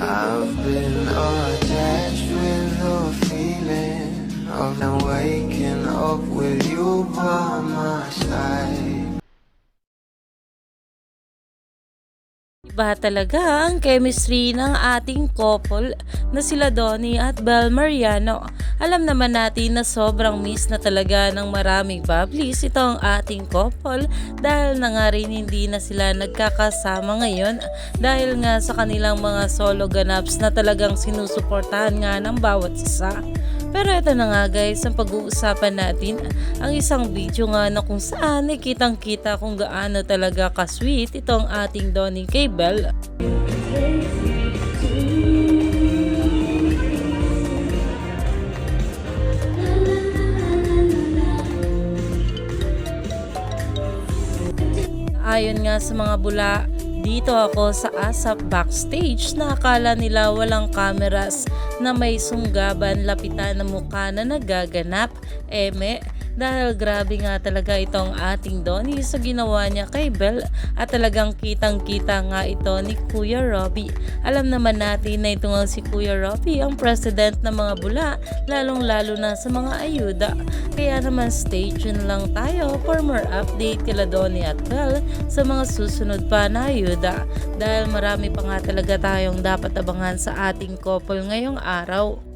I've been attached with the feeling of now waking up with you by my side. Iba talaga ang chemistry ng ating couple na sila Donnie at Bel Mariano. Alam naman natin na sobrang miss na talaga ng maraming bubblies itong ating couple. Dahil na nga rin hindi na sila nagkakasama ngayon. Dahil nga sa kanilang mga solo ganaps na talagang sinusuportahan nga ng bawat isa. Pero ito na nga guys, ang pag-uusapan natin. Ang isang video nga na kung saan ay kitang kita kung gaano talaga ka-sweet itong ating Donnie kay Belle. Ayon nga sa mga bula, dito ako sa ASAP backstage na akala nila walang cameras na may sunggaban lapitan ng mukha na nagaganap. Eme, dahil grabe nga talaga itong ating Donnie sa ginawa niya kay Belle at talagang kitang kita nga ito ni Kuya Robbie. Alam naman natin na ito nga si Kuya Robbie ang president ng mga bula lalong lalo na sa mga ayuda. Kaya naman stay tuned lang tayo for more update kila Donnie at Belle sa mga susunod pa na ayuda dahil marami pa nga talaga tayong dapat abangan sa ating couple ngayong araw.